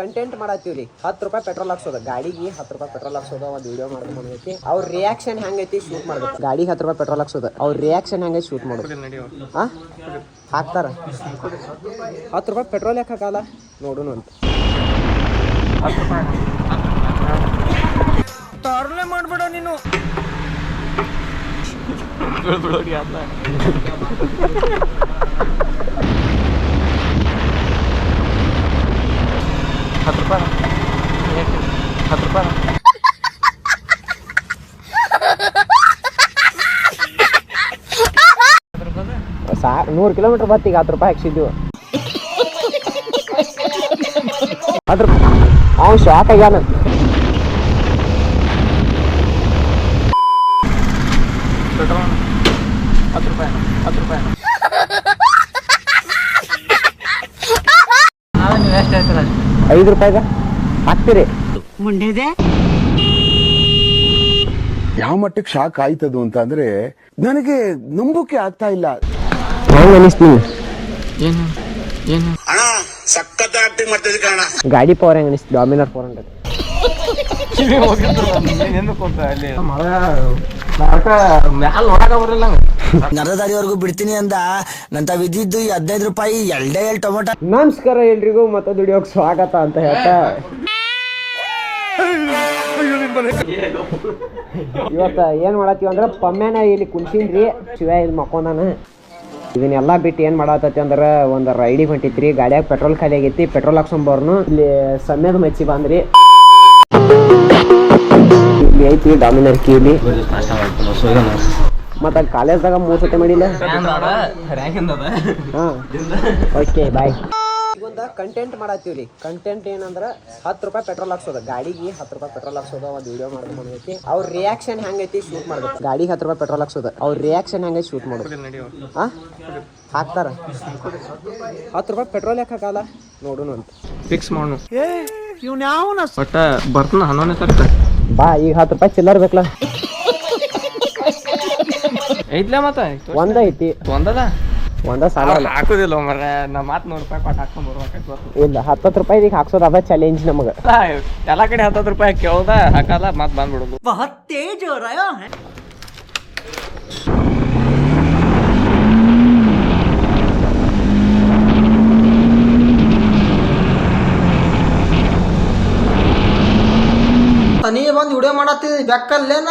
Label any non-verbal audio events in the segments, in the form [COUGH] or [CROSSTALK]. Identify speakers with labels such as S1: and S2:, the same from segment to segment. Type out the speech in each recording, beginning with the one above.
S1: Content ಮಾಡತ್ತೀವ್ರಿ. ಹತ್ತು ರೂಪಾಯಿ petrol ಹಾಕ್ಸೋದು. ಗಾಡಿಗೆ ಹತ್ತು ರೂಪಾಯಿ ಪೆಟ್ರೋಲ್ ಹಾಕ್ಸೋದು ಒಂದು ವಿಡಿಯೋ ಮಾಡೋದು ಬಂದೈತಿ. ಅವ್ರ ರಿಯಾಕ್ಷನ್ ಹೆಂಗೈತಿ ಶೂಟ್ ಮಾಡ್ಬೇಕು. ಗಾಡಿಗೆ ಹತ್ತು ರೂಪಾಯಿ ಪೆಟ್ರೋಲ್ ಹಾಕ್ಸೋದು. ಅವ್ರ ರಿಯಾಕ್ಷನ್ ಹೆಂಗೈತಿ ಶೂಟ್ ಮಾಡೋದು ಹಾ ಹಾಕ್ತಾರ? ಹತ್ತು ರೂಪಾಯಿ ಪೆಟ್ರೋಲ್ ಯಾಕೆ ಹಾಕಲ್ಲ? ನೋಡೋಣ ಅಂತ.
S2: ತರ್ಲೆ ಮಾಡ್ಬೇಡ ನೀನು. ಹತ್ತು ರೂಪಾಯಿ ಹತ್ತು ರೂಪಾಯಿ
S1: ಸಾ ನೂರು ಕಿಲೋಮೀಟರ್ ಬತ್ತೀಗ ಹತ್ತು ರೂಪಾಯಿ ಹಾಕ್ಸಿದ್ವು. [LAUGHS] ಅದ್ರ ಅವ್ನು ಶಾಕ್ ಆಗ್ಯಾನ
S2: ಪೆಟ್ರೋಲ್ ಹತ್ತು ರೂಪಾಯಿ ಹತ್ತು ರೂಪಾಯಿ ನಾವೇ ನೀವು ಎಷ್ಟು ಹೇಳ್ತೀರ
S1: ಐದು ರೂಪಾಯಿಗ? ಹಾಕ್ತೀರಿ.
S3: ಯಾವ ಮಟ್ಟಕ್ಕೆ ಶಾಕ್ ಆಯ್ತದು ಅಂತ ಅಂದ್ರೆ ನನಗೆ ನಂಬುಕೆ ಆಗ್ತಾ ಇಲ್ಲ.
S1: ಹೆಂಗ್ ಅನಿಸ್ತು ಗಾಡಿ ಪವರ್ ಹೆಂಗ್ ಅನಿಸ್ತು ಡಾಮಿನರ್ ಫೋರ್ ಹಂಡ್ರೆಡ್
S2: ಮ್ಯಾಲ ನೋಡಕ ಬರಲ್ಲ
S4: ನರದಾರಿವರೆಗೂ ಬಿಡ್ತೀನಿ ಅಂದ. ನಂತ ವಿದ್ದಿದ್ದು ಈ ಹದಿನೈದು ರೂಪಾಯಿ ಎಲ್ಡೆ ಎಲ್ ಟೊಮೊಟೊ.
S1: ನಮಸ್ಕಾರ ಎಲ್ರಿಗೂ ಮತ್ತೆ ದುಡಿಯೋಕ್ ಸ್ವಾಗತ ಅಂತ ಹೇಳ್ತಾ. ಇವತ್ತ ಏನ್ ಮಾಡತ್ತೀವಿ ಅಂದ್ರೆ ಪಮ್ಮೆನ ಇಲ್ಲಿ ಕುಂತೀನ್ರಿ ಶಿವ ಇಲ್ಲಿ ಮಕ್ಕೊಂಡಾನ. ಇದನ್ನೆಲ್ಲ ಬಿಟ್ಟು ಏನ್ ಮಾಡತ್ತತಿ ಅಂದ್ರ ಒಂದ್ ರೈಡಿಗೆ ಹೊಂಟಿತ್ರಿ ಗಾಡಿಯಾಗ ಪೆಟ್ರೋಲ್ ಖಾಲಿ ಆಗೈತಿ ಪೆಟ್ರೋಲ್ ಹಾಕ್ಸೊಂಬರ್ನು ಇಲ್ಲಿ ಸಮ್ಯದ ಮಚ್ಚಿ ಬಂದ್ರಿ. ಇಲ್ಲಿ ಐತಿ ಡಾಮಿನರ್ ಕೀಲಿ. ಮತ್ತ ಕಾಲೇಜ್ದಾಗ ಮೂರು ಸತಿ ಮಾಡಿಲ್ಲ? ಹಾ. ಓಕೆ ಬಾಯ್ ಈಗೊಂದ ಕಂಟೆಂಟ್ ಮಾಡತ್ತೀವ್ರಿ. ಕಂಟೆಂಟ್ ಏನಂದ್ರ ಹತ್ತು ರೂಪಾಯಿ ಪೆಟ್ರೋಲ್ ಹಾಕ್ಸೋದು. ಗಾಡಿಗೆ ಹತ್ತು ರೂಪಾಯಿ ಪೆಟ್ರೋಲ್ ಹಾಕ್ಸೋದು ಒಂದು ವಿಡಿಯೋ ಮಾಡೋದು ಬಂದೈತಿ ಅವ್ರ ರಿಯಾಕ್ಷನ್ ಹೆಂಗೈತಿ ಶೂಟ್ ಮಾಡ್ಬೇಕು. ಗಾಡಿಗೆ ಹತ್ತು ರೂಪಾಯಿ ಪೆಟ್ರೋಲ್ ಹಾಕ್ಸೋದು. ಅವ್ರ ರಿಯಾಕ್ಷನ್ ಹೆಂಗೈತಿ ಶೂಟ್ ಮಾಡೋದು ಹಾಂ ಹಾಕ್ತಾರ. ಹತ್ತು ರೂಪಾಯಿ ಪೆಟ್ರೋಲ್ ಯಾಕೆ ಹಾಕಲ್ಲ? ನೋಡೋಣ ಅಂತ.
S2: ಫಿಕ್ಸ್ ಮಾಡು ಒಟ್ಟ ಬರ್ತಾನ ಹನ್ನೊಂದನೇ ತಾರೀಕು.
S1: ಬಾ ಈಗ ಹತ್ತು ರೂಪಾಯಿ ಚಿಲ್ಲರ್ ಬೇಕಲ್ಲ
S2: ಐತ್ಲೇ ಮತ್ತ
S1: ಒಂದ ಐತಿ.
S2: ಒಂದದ?
S1: ಒಂದ ಸಾಲ.
S2: ಹಾಕುದಿಲ್ಲ ಮರ ನಾ ಮಾತ್ ನೂರು ರೂಪಾಯಿ ಕೊಟ್ಟು ಹಾಕೊಂಡ್ ಬರ್ಬೇಕಾಯ್ತು
S1: ಇಲ್ಲ ಹತ್ತತ್ತು ರೂಪಾಯಿ ಈಗ ಹಾಕ್ಸೋದು ಅದ ಚಾಲೆಂಜ್ ನಮಗ.
S2: ಎಲ್ಲಾ ಕಡೆ ಹತ್ತತ್ತು ರೂಪಾಯಿ ಕೇಳ್ದ ಹಾಕಲ್ಲ ಮತ್ ಬಂದ್ಬಿಡುದು.
S4: ನೀ ಬಂದು ವಿಡಿಯೋ ಮಾಡತ್ತಿ ಬೆಕ್ಕಲ್ಲೇನ?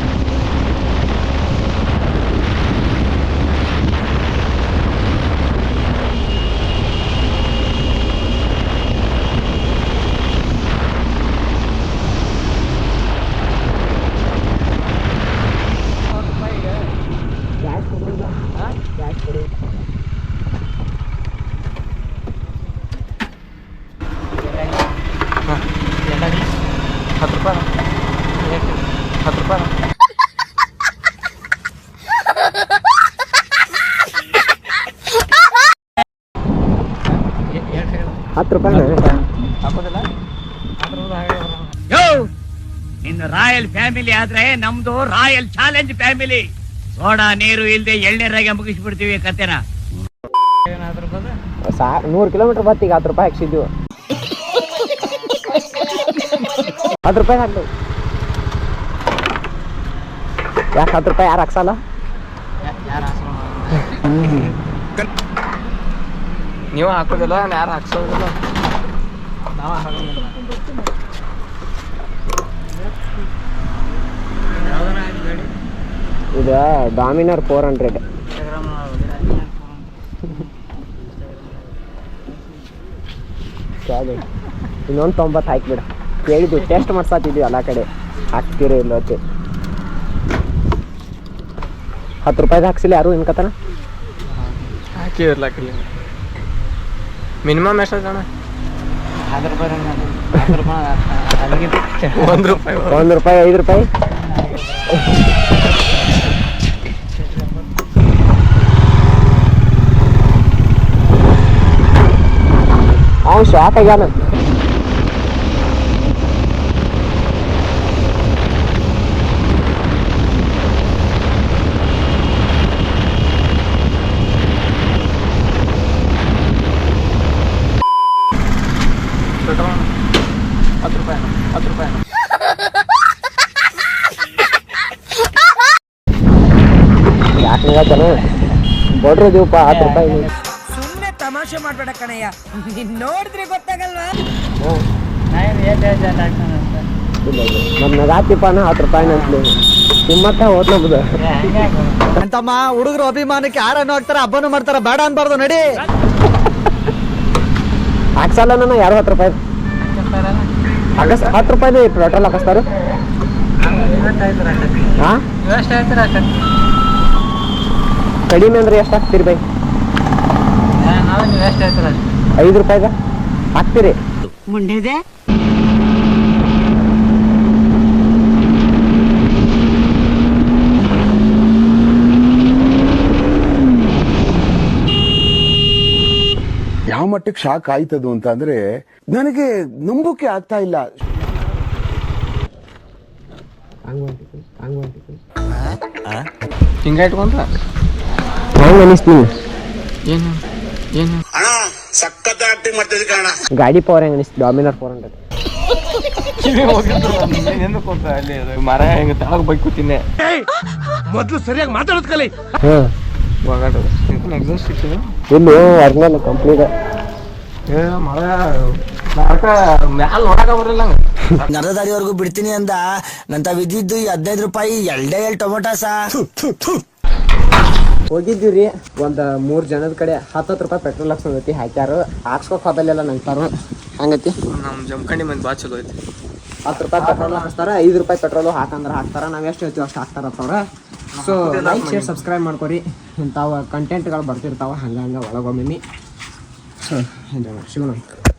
S2: ಹತ್ತು ರೂಪಾಯಿ ಹತ್ತು ರೂಪಾಯಿ
S1: ಹತ್ತು ರೂಪಾಯಿ
S2: ಹಾಕೋದಿಲ್ಲ?
S5: ನಿನ್ನ ರಾಯಲ್ ಫ್ಯಾಮಿಲಿ ಆದ್ರೆ ನಮ್ದು ರಾಯಲ್ ಚಾಲೆಂಜ್ ಫ್ಯಾಮಿಲಿ. ಸೋಡಾ ನೀರು ಇಲ್ದೆ ಎಳ್ನೀರಾಗೆ ಮುಗಿಸ್ಬಿಡ್ತೀವಿ ಕತೆನ.
S1: ನೂರು ಕಿಲೋಮೀಟರ್ ಬತ್ತೀಗ ಈಗ ಹತ್ತು ರೂಪಾಯಿ ಹಾಕ್ಸಿದ್ವು ಹತ್ತು ರೂಪಾಯಿ ಹಾಕ್ಲಿ. ಯಾಕೆ ಹತ್ತು ರೂಪಾಯಿ ಯಾರು ಹಾಕ್ಸಲ್ಲ?
S2: ನೀವು ಹಾಕೋದಿಲ್ಲ ಯಾರು ಹಾಕ್ಸೋದಿಲ್ಲ.
S1: ಇದು ಡಾಮಿನರ್ ಫೋರ್ ಹಂಡ್ರೆಡ್. ಇನ್ನೊಂದು ತೊಂಬತ್ತು ಹಾಕಿಬಿಡ. ಕೇಳಿದ್ವಿ ಟೆಸ್ಟ್ ಮಾಡ್ಸಾತಿದ್ವಿ ಎಲ್ಲ ಕಡೆ. ಹಾಕ್ತೀರಿ ಇಲ್ಲ ಹತ್ತು ರೂಪಾಯ್ದು ಹಾಕ್ಸಿಲ್ಲ ಯಾರು
S2: ಹಾಕಿರಲ್ಲ ಹಾಕಿಲ್ಲ. ಮಿನಿಮಮ್ ಎಷ್ಟು ಅಣ್ಣ ಒಂದು ರೂಪಾಯಿ
S1: ಒಂದು ರೂಪಾಯಿ ಐದು ರೂಪಾಯಿ? ಅವ್ನು ಶಾಕ್ ಆಗ್ಯಾನ.
S2: ಹತ್ತು ರೂಪಾಯಿ ಹತ್ತು ರೂಪಾಯಿ
S1: ಯಾಕೆ ಬಡ್ರು ದೀವಪ್ಪ ಹತ್ತು ರೂಪಾಯಿ
S6: ಸುಮ್ಮನೆ ತಮಾಷೆ ಮಾಡ್ಬೇಡ ಕಣಯ್ಯ. ನೀನ್ ನೋಡಿದ್ರೆ ಗೊತ್ತಾಗಲ್ವಾ?
S1: ನಮ್ಮ ನಗಾತಿಪ್ಪ ಅಣ್ಣ ಹತ್ತು ರೂಪಾಯಿ ಅಂತಲಿ ನಿಮ್ಮತ್ತ ನಮ್ದು
S4: ಅಂತಮ್ಮ ಹುಡುಗರು ಅಭಿಮಾನಕ್ಕೆ ಯಾರನ್ನು ಹಾಕ್ತಾರ ಹಬ್ಬನೂ ಮಾಡ್ತಾರ ಬೇಡ ಅನ್ಬಾರ್ದು ನಡಿ.
S1: ಹಾಕ್ಸಲ್ಲ ನಾನು ಯಾರು ಹತ್ತು ರೂಪಾಯಿ? ಹಾಕಸ್ ಹತ್ತು ರೂಪಾಯಿ ಪೆಟ್ರೋಲ್ ಹಾಕಿಸ್ತಾರ. ಹಾ ಕಡಿಮೆ ಅಂದ್ರೆ ಎಷ್ಟು ಹಾಕ್ತೀರಿ ಬೈ? ಐದು ರೂಪಾಯಿದ ಹಾಕ್ತೀರಿ.
S6: ಮುಂಡಿದೆ
S3: ಮಟ್ಟಕ್ಕೆ ಶಾಕ್ ಆಯ್ತದು ಅಂತ ಅಂದ್ರೆ ನನಗೆ ನಂಬುಕೆ ಆಗ್ತಾ ಇಲ್ಲ.
S2: ಹಿಂಗೆ ಇಟ್ಕೊಂತ
S1: ಹೆಂಗ್ ಅನಿಸ್ತೀನಿ
S2: ಏನು ಏನು
S7: ಅಣ್ಣ ಸಖತ್ ಆಕ್ಟಿಂಗ್ ಮಾಡ್ತಿದ್ದೆ ಕಣ
S1: ಗಾಡಿ ಪವರ್ ಹೆಂಗ್ ಅನಿಸ್ತು? ಡಾಮಿನರ್ ಫೋರ್ ಹಂಡ್ರೆಡ್
S2: ಮರ ಹೆಂಗ ತಳಗ ಬೈಕ್ ಕೂತಿದ್ದೆ
S1: ಮೊದ್ಲು
S2: ಸರಿಯಾಗಿ ಮಾತಾಡೋದ್ ಕಲಿ
S1: ಇಲ್ಲಿ ಒರಿಜಿನಲ್ ಕಂಪ್ಲೀಟ್
S2: ಮ್ಯಾಲ ನೋಡಕ ಬರಲ್ಲ ನಂಗೆ
S4: ನರದಾರಿವರೆಗೂ ಬಿಡ್ತೀನಿ ಅಂದ. ನಂತ ವಿದ್ಯುದ್ದು ಈ ಹದಿನೈದು ರೂಪಾಯಿ ಎಲ್ಡೆ ಎಲ್ ಟೊಮೊಟೊ ಸಾ.
S1: ಹೋಗಿದ್ದೀವ್ರಿ ರೀ ಒಂದು ಮೂರು ಜನದ ಕಡೆ ಹತ್ತತ್ತು ರೂಪಾಯಿ ಪೆಟ್ರೋಲ್ ಹಾಕ್ಸೋದೈತಿ ಹಾಕ್ಯಾರು. ಹಾಕ್ಸ್ಕೊಕ್ ಹೋದಲ್ಲೆಲ್ಲ ನಂತಾರ ಹಂಗತಿ?
S2: ನಮ್ಮ ಜಮಖಂಡಿ ಮಂದಿ ಭಾಳ ಚಲೋ ಐತಿ.
S1: ಹತ್ತು ರೂಪಾಯಿ ಪೆಟ್ರೋಲ್ ಹಾಕ್ತಾರ ಐದು ರೂಪಾಯಿ ಪೆಟ್ರೋಲು ಹಾಕಂದ್ರೆ ಹಾಕ್ತಾರ ನಾವು ಎಷ್ಟು ಹೇಳ್ತೀವಿ ಅಷ್ಟು ಹಾಕ್ತಾರ ಅವ್ರ ಸೊ ಲೈಕ್ ಶೇರ್ ಸಬ್ಸ್ಕ್ರೈಬ್ ಮಾಡ್ಕೊರಿ. ಇಂಥವು ಕಂಟೆಂಟ್ಗಳು ಬರ್ತಿರ್ತಾವ ಹಂಗೆ ಹಂಗೆ ಒಳಗೊಮ್ಮೆ ಸೊ 変だな、しがない。